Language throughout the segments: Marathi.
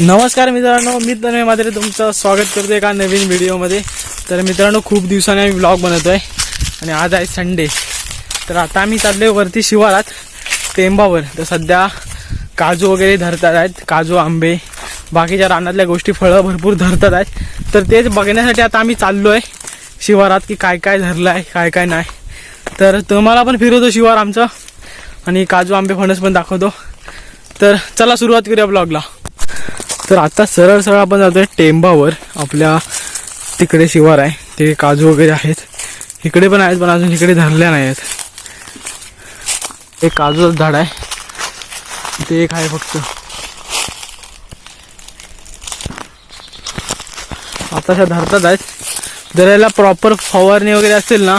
नमस्कार मित्रांनो मी तन्मय मात्रे तुमचं स्वागत करतो एका नवीन व्हिडिओमध्ये. तर मित्रांनो खूप दिवसाने आम्ही ब्लॉग बनवतो आहे आणि आज आहे संडे तर आता आम्ही चालले वरती शिवारात टेंबावर. तर सध्या काजू वगैरे धरतात आहेत काजू आंबे बाकीच्या रानातल्या गोष्टी फळं भरपूर धरतात आहेत. तर तेच बघण्यासाठी आता आम्ही चाललो आहे शिवारात की काय काय धरलं आहे काय काय नाही. तर तुम्हाला पण फिरवतो शिवार आमचं. आणि काजू आंबे फणस पण दाखवतो. तर चला सुरुवात करूया ब्लॉगला तर आता सरळ सरळ आपण जातोय टेंबावर. आपल्या तिकडे शिवार आहे. ते काजू वगैरे आहेत. इकडे पण आहेत पण अजून इकडे धरल्या नाही आहेत. एक काजूचं झाड आहे. ते एक आहे फक्त. आता अशा धरतात आहेत. जर याला प्रॉपर फवारणी वगैरे असेल ना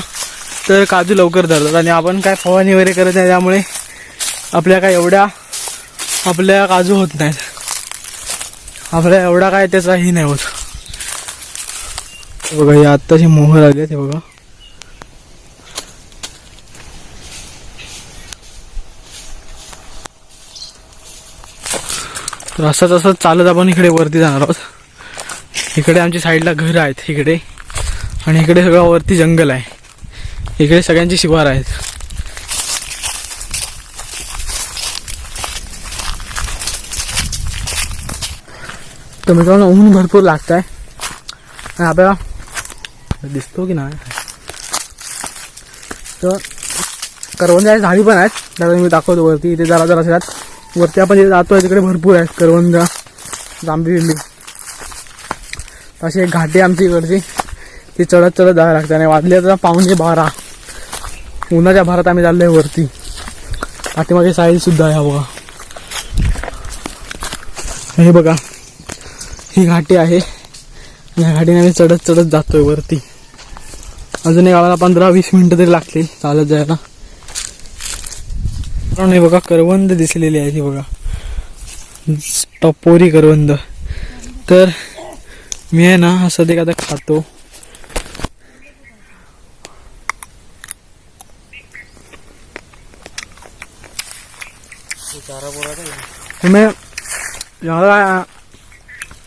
तर काजू लवकर धरतात. आणि आपण काय फवारणी वगैरे करत नाही त्यामुळे आपल्या काय एवढ्या आपल्या काजू होत नाहीत. आपल्या एवढा काय त्याचा ही नाही होत. बघा हे आत्ताची मोहर आली ते बघा. तर असंच असंच चालत आपण इकडे वरती जाणार आहोत. इकडे आमच्या साईडला घर आहेत इकडे. आणि इकडे सगळं वरती जंगल आहे. इकडे सगळ्यांची शिवार आहेत. तर मित्रांनो ऊन भरपूर लागत आहे आणि आपल्याला दिसतो की नाही? तर करवंदाची झाडी पण आहेत. त्याला मी दाखवतो वरती. इथे जरा जरा असतात. वरती आपण तिथे जातो आहे तिकडे भरपूर आहेत. करवंदा जांबी बिंबी अशी एक घाटी आहे आमची इकडची. ती चढत चढत जावं लागते. आणि वाजले तर पाहुणे बारा. उन्हाच्या भारात आम्ही चाललोय वरती. पाठीमागे साईल सुद्धा आहे हवा हे बघा. ही घाटी आहे. या घाटीने आम्ही चढत चढत जातोय वरती. अजून एक आम्हाला पंधरा वीस मिनिटं तरी लागतील चालत जायला. कारण हे बघा करवंद दिसलेली आहे ती बघा. टपोरी करवंद. तर मी आहे ना असं ते आता खातो. तुम्ही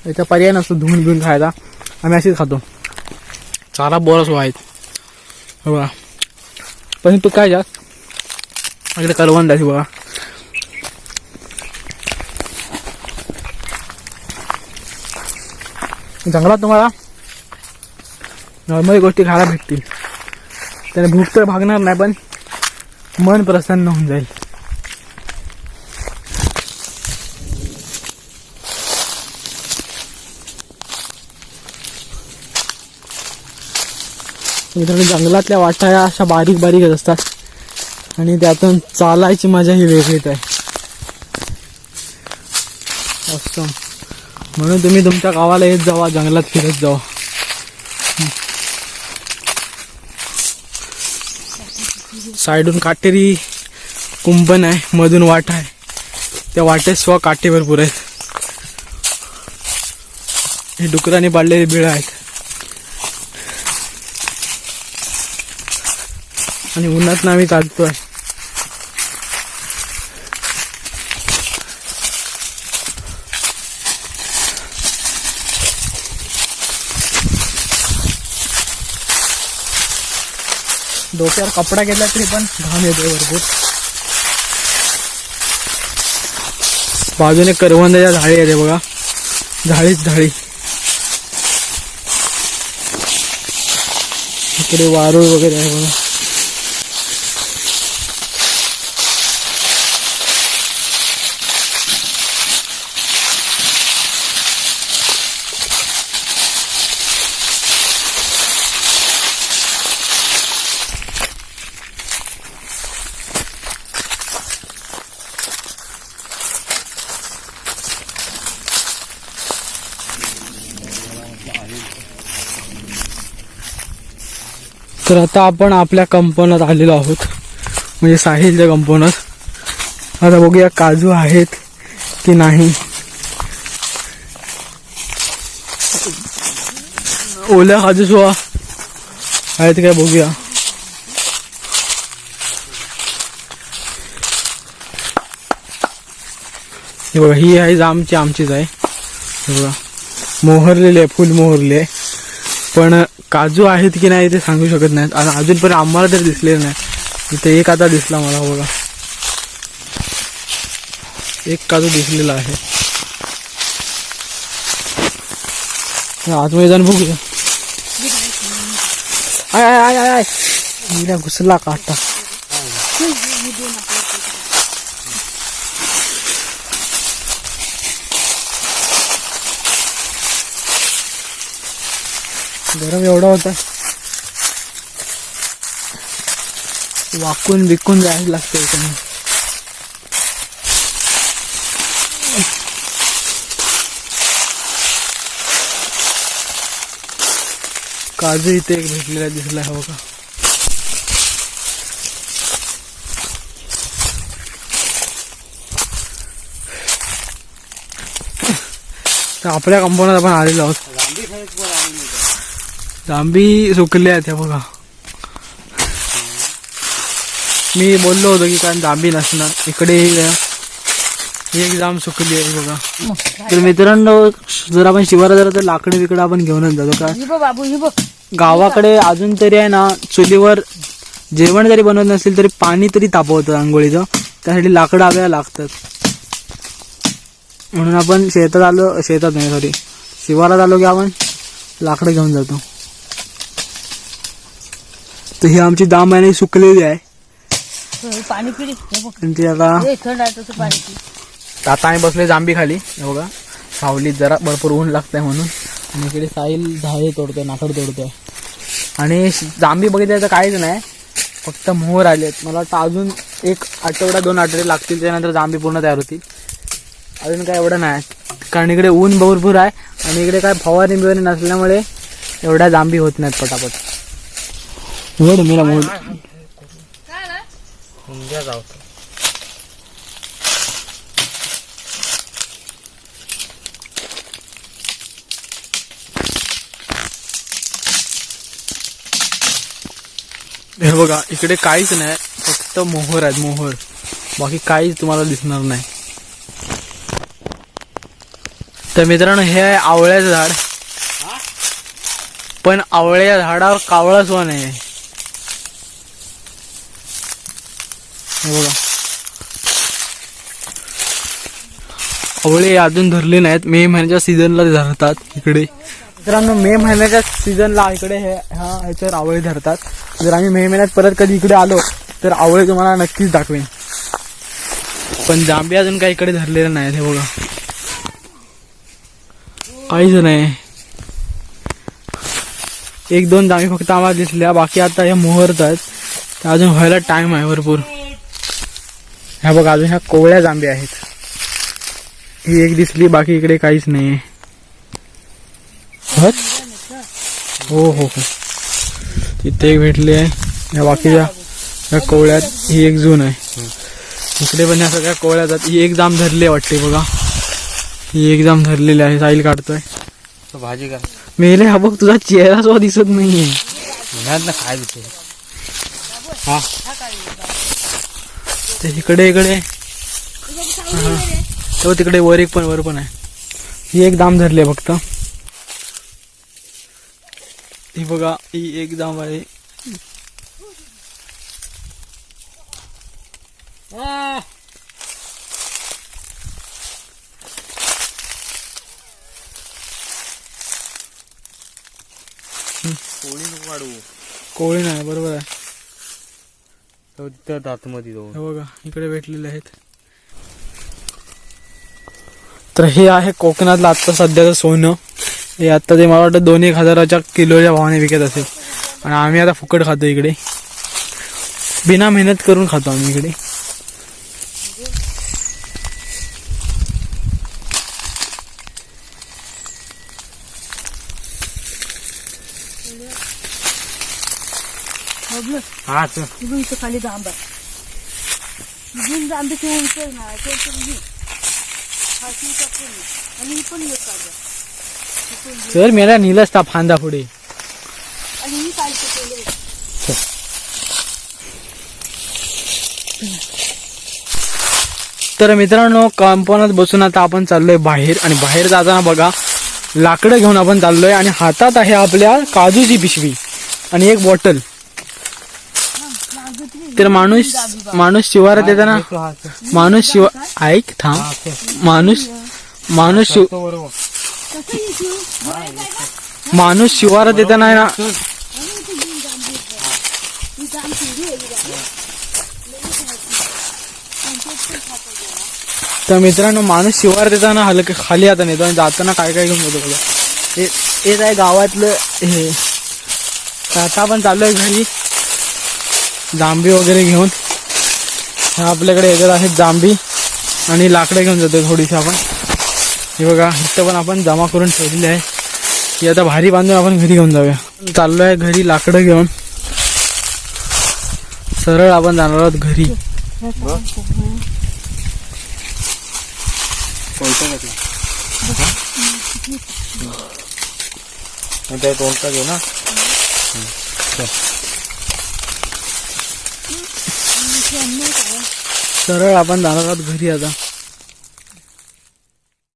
याचा पर्याय नसतो धुवून घेऊन खायचा. आम्ही अशीच खातो. चारा बोरस आहेत बघा. पण तू काय जास्त इकडे करवंद आहे बघा. जंगलात तुम्हाला नॉर्मल गोष्टी खायला भेटतील. त्याने भूक तर भागणार नाही पण मन प्रसन्न होऊन जाईल. मित्रांनो जंगलातल्या वाटा या अशा बारीक बारीकच असतात. आणि त्यातून चालायची मजा ही वेगळीच आहे. असं म्हणून तुम्ही तुमच्या गावाला येत जावा जंगलात फिरत जावा. साईडून काटेरी कुंपण आहे मधून वाट आहे. त्या वाटेत स्व काटे भरपूर आहेत. हे डुकराने पाडलेले बिळ आहेत. आणि उन्हात आम्ही काढतोय. डोक्यावर कपडा घेतला तरी पण घाम येतोय भरपूर. बाजूने करवंदाच्या झाडी येते बघा. झाडीच झाडी इकडे वारूळ वगैरे आहे बघा. तर आता आपण आपल्या कंपनात आलेलो आहोत. म्हणजे साहिलच्या कंपनात. आता बघूया काजू आहेत की नाही. ओल्या काजू सुद्धा आहेत काय बघूया. हे बघा ही आहे जामची आमचीच आहे. हे बघा. मोहरलेली आहे फुल मोहरली आहे. पण काजू आहेत की नाही ते सांगू शकत नाहीत. आणि अजूनपर्यंत आम्हाला तरी दिसलेलं नाही. एक आता दिसला मला बघा. एक काजू दिसलेला आहे. आतमध्ये बघूया. आय आय आय आय घुसला काटा कार्यक्रम एवढा होता. वाकून बिकून जायला लागतं इकडे काजू इथे एक भेटलेला दिसला हो का तर आपल्या कंपाऊंडात आपण आलेलो आहोत. जांभी सुकले आहेत ह्या बघा. मी बोललो होतो की कारण जांभी नसणार. इकडे एक जाम सुकली आहे बघा. तर मित्रांनो जर आपण शिवारा जरा तर लाकडं बिकडं आपण घेऊनच जातो. का ही बाबू ही बघ. गावाकडे अजून तरी आहे ना चुलीवर जेवण जरी बनवत नसेल तरी पाणी तरी तापवतं आंघोळीचं. त्यासाठी लाकडं आपल्याला लागतात. म्हणून आपण शेतात आलो शेतात नाही सॉरी शिवारात आलो की आपण लाकडं घेऊन जातो. तर ही आमची दाम महिने सुकलेली आहे. पाणी हे आणि ती आता थंड आहे तसं पाणी पी तर आता आम्ही बसले जांभी खाली. हे बघा. सावलीत जरा भरपूर ऊन लागतंय म्हणून. आणि इकडे साईल झाडे तोडतोय नाकड तोडतोय. आणि श- जांभी बघितलं तर काहीच नाही. फक्त मोहर आलेत मला वाटतं अजून एक आठवडा दोन आठवडे लागतील त्यानंतर जांभी पूर्ण तयार होतील. अजून काय एवढं नाही. कारण इकडे ऊन भरपूर आहे. आणि इकडे काय फवारणी बिवारणी नसल्यामुळे एवढ्या जांभी होत नाहीत पटापट. मेला मोड हे बघा इकडे काहीच नाही फक्त मोहर आहेत मोहर. बाकी काहीच तुम्हाला दिसणार नाही. तर मित्रांनो हे आहे आवळ्याचं झाड. पण आवळ्या झाडावर कावळा सोन आहे. बघा. आवळे अजून धरले नाहीत. मे महिन्याच्या सीझनला धरतात इकडे. मित्रांनो मे महिन्याच्या सीझनला इकडे हे ह्या ह्याच्यावर आवळे धरतात. जर आम्ही मे महिन्यात परत कधी इकडे आलो तर आवळे तुम्हाला नक्कीच दाखवेन. पण जांबे अजून काही इकडे धरलेले नाहीत हे बघा. काहीच नाही. एक दोन जांबे फक्त आम्हाला दिसल्या. बाकी आता हे मोहरत आहेत. अजून व्हायला टाइम आहे भरपूर. ह्या बघा अजून ह्या कोवळ्या जांभ्या आहेत. ही एक दिसली बाकी इकडे काहीच हट? हो हो हो. तिथे एक भेटली आहे या बाकीच्या या कोवळ्यात ही एक जून आहे. इकडे पण या सगळ्या कोवळ्यात आहेत. ही एक जाम धरली आहे वाटते बघा. ही एक जाम धरलेली आहे साईल काढतोय. भाजी का? मेले हा बघ तुझा चेहरा सुद्धा दिसत नाहीये. ना काय दिसते ते इकडे इकडे. हा. तो तिकडे वर एक पण वर पण आहे. ही एक दाम धरली आहे फक्त. ही बघा ही एक दाम आहे. पोळी नको काढू कोळी नाही बरोबर आहे. तो आतमध्ये जाऊन. हे बघा इकडे भेटलेले आहेत. तर हे आहे कोकणातलं आत्ता सध्याचं सोनं. हे आता ते मला वाटतं दोन एक हजाराच्या किलोच्या भावाने विकत असेल. आणि आम्ही आता फुकट खातो इकडे. बिना मेहनत करून खातो आम्ही इकडे. हा चल. खाली उंच ना. आणि पण तर मेला नेलंच ता फांदा पुढे आणि ही तर मित्रांनो कंपाऊंडात बसून आता आपण चाललोय बाहेर. आणि बाहेर जाताना बघा लाकडं घेऊन आपण चाललोय आणि हातात आहे आपल्या काजूची पिशवी आणि एक बॉटल तर माणूस माणूस शिवारात येताना तो हा तो. माणूस शिवा ऐक थांब. माणूस माणूस शिव माणूस शिवारात येताना आहे ना आहे. तर मित्रांनो माणूस शिवारात येताना हलक खाली आता नेतो आणि जाताना काय काय घेऊन येतो बघा हे आहे गावातलं हे आता आपण चाललोय घरी जांभी वगैरे घेऊन ह्या आपल्याकडे येतात आहेत जांभी आणि लाकडं घेऊन जातो थोडीशी आपण. हे बघा इथं पण आपण जमा करून ठेवलेली आहे. ही आता भारी बांधून आपण घरी घेऊन जाऊया. चाललो आहे घरी लाकडं घेऊन. सरळ आपण जाणार आहोत घरी. कोणता घेऊ ना? सरळ आपण जाणार आहोत घरी आता.